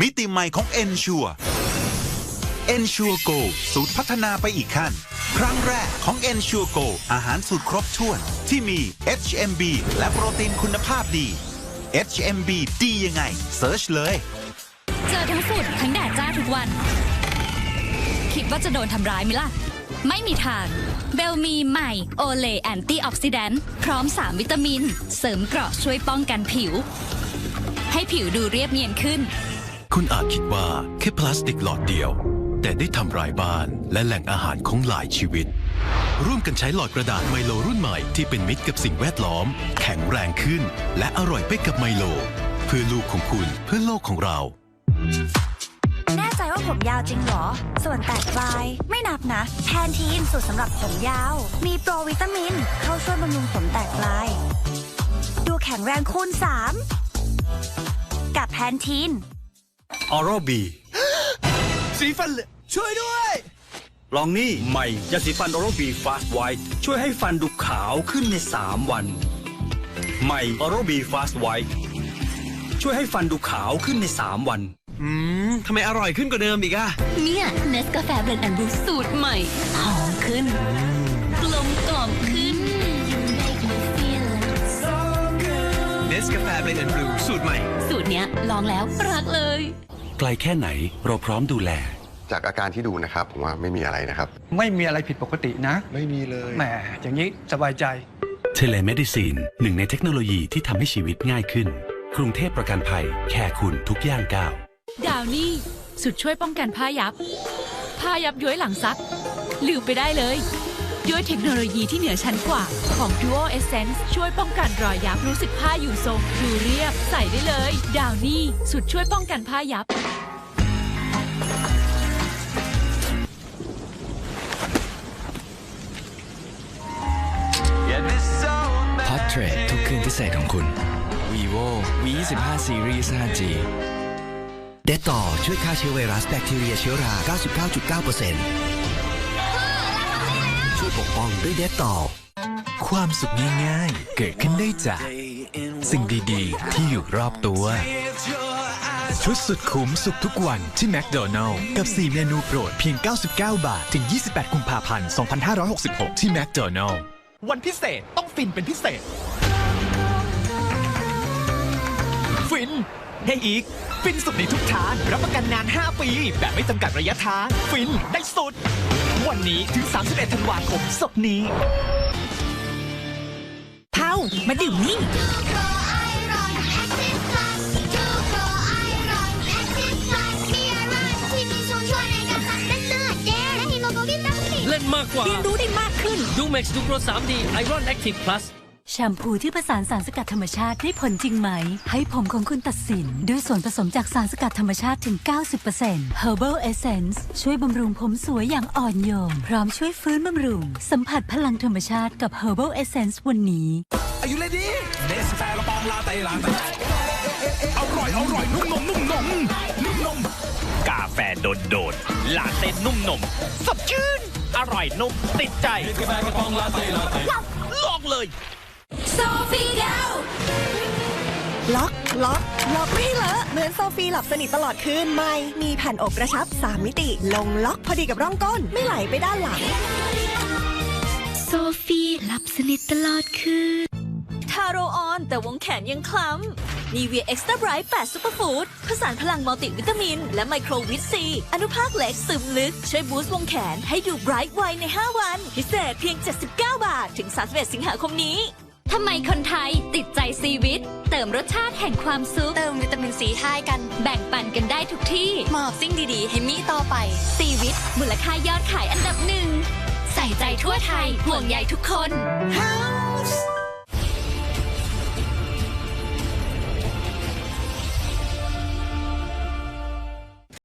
มิติใหม่ของ Ensure Ensure Go สูตรพัฒนาไปอีกขั้น ครั้งแรกของ Ensure Go อาหารสูตรครบถ้วน ที่มี HMB และโปรตีนคุณภาพดี HMB ดียังไงเซิร์ชเลย เจอทั้งฝุ่นทั้งแดดจ้าทุกวัน คิดว่าจะโดนทำร้ายไหมล่ะ ไม่มีทางเบลมีใหม่โอเลแอนตี้ออกซิแดนต์พร้อม 3 วิตามิน เสริมเกราะช่วยป้องกันผิว ให้ผิวดูเรียบเนียนขึ้น คุณอาจคิดว่าแค่พลาสติกหลอดเดียว แต่ได้ทำลายบ้านและแหล่งอาหารของหลายชีวิต ร่วมกันใช้หลอดกระดาษไมโลรุ่นใหม่ที่เป็นมิตรกับสิ่งแวดล้อม แข็งแรงขึ้น และอร่อยไปกับไมโล เพื่อลูกของคุณเพื่อโลกของเรา แน่ใจว่าผมยาวจริงเหรอ ส่วนแตกปลายไม่นับนะแทนทีนสูตรสำหรับผมยาว มีโปรวิตามิน เข้าช่วยบำรุงผมแตกปลาย ดูแข็งแรงคูณ3กับแพนทีน ออโรบีสีฟันเหลช่วยด้วย ลองนี่ใหม่ยาสีฟันออโรบีฟาสต์ไวท์ช่วยให้ฟันดูขาวขึ้นใน 3 วัน ใหม่ออโรบีฟาสต์ไวท์ช่วยให้ฟันดูขาวขึ้นใน 3 วัน อืมทำไมอร่อยขึ้นกว่าเดิมอีกอะเนี่ยเนสกาแฟเบรนด์แอนด์บรูสูตรใหม่ หอมขึ้น กลมกล่อมขึ้นเนสกาแฟเบรนด์บลูสูตรใหม่ สูตรเนี้ยลองแล้วรักเลย ไกลแค่ไหนเราพร้อมดูแล จากอาการที่ดูนะครับ ผมว่าไม่มีอะไรนะครับ ไม่มีอะไรผิดปกตินะไม่มีเลยแหมอย่างนี้สบายใจ เทเลเมดิซีนหนึ่งในเทคโนโลยีที่ทำให้ชีวิตง่ายขึ้น กรุงเทพประกันภัยแค่คุณทุกย่างก้าวดาวนี่สุดช่วยป้องกันผ้ายับ ผ้ายับย้อยหลังซัก ลืมไปได้เลย ด้วยเทคโนโลยีที่เหนือชั้นกว่าของ Duo Essence ช่วยป้องกันรอยยับรู้สึกผ้าอยู่ทรงดูเรียบ ใส่ได้เลย ดาวนี่สุดช่วยป้องกันผ้ายับพอ r t เทรดทุกคืนพิเศษของคุณ vivo v 2 5 series 5G เดตต่อช่วยฆ่าเชื้อไวรัสแบคทีเรียเชื้อรา 99.9% ปกป้องด้วยเดตต่อความสุขง่ายๆ เกิดขึ้นได้จาก สิ่งดีๆ ที่อยู่รอบตัว ชุดสุดคุ้มสุขทุกวันที่แมคโดนัลล์กับ 4 เมนูโปรดเพียง 99 บาท ถึง 28 กุมภาพันธ์ 2566 ที่แมคโดนัลล์วันพิเศษต้องฟินเป็นพิเศษ ฟิน ให้อีก ฟินสุดในทุกทางรับประกันนาน 5 ปี แบบไม่จำกัดระยะทาง ฟินได้สุด วันนี้ถึง 31 ธันวาคมศกนี้เท่ามาดื่มนี่เล่นมากกว่าเรียนรู้ได้มากขึ้นดูเม็กซ์ดูโปร 3D Iron Active Plus แแชมพูที่ผสานสารสกัดธรรมชาติได้ผลจริงไหม ให้ผมของคุณตัดสิน ด้วยส่วนผสมจากสารสกัดธรรมชาติถึง 90% Herbal Essence ช่วยบำรุงผมสวยอย่างอ่อนโยนพร้อมช่วยฟื้นบำรุง สัมผัสพลังธรรมชาติกับ Herbal Essence วันนี้อายุเลยดีเนสกาแฟกระปองลาเต้ลาเต้อร่อยอร่อยนุ่มนมนุ่มนมนุ่มนมกาแฟโดดโดดลาเต้นุ่มนมสดชื่นอร่อยนุ่มติดใจเนสกาแฟกระปองลาเต้ลาเต้ลองเลย โซฟีเดลล็อก ล็อก ล็อกไม่ให้เลอะเหมือนโซฟีหลับสนิทตลอดคืนไม่มีแผ่นอบกระชับ 3 มิติ ลงล็อกพอดีกับร่องก้น ไม่ไหลไปด้านหลัง โซฟีหลับสนิทตลอดคืน ทาโรออนแต่วงแขนยังคล้ำนีเวียเอ็กซ์ตร้าไบรท์8ซูเปอร์ฟู้ดผสานพลังมัลติวิตามิน และไมโครวิตซี อนุภาคเหล็กซึมลึก ช่วยบูสต์วงแขนให้ดูไบรท์ไวใน 5 วัน พิเศษเพียง 79 บาท ถึง 31 สิงหาคมนี้ ทำไมคนไทยติดใจซีวิต เติมรสชาติแห่งความสุข เติมวิตามินซีให้กัน แบ่งปันกันได้ทุกที่ มอบสิ่งดีๆ ให้มีต่อไป ซีวิต มูลค่ายอดขายอันดับหนึ่ง ใส่ใจทั่วไทยห่วงใยทุกคน House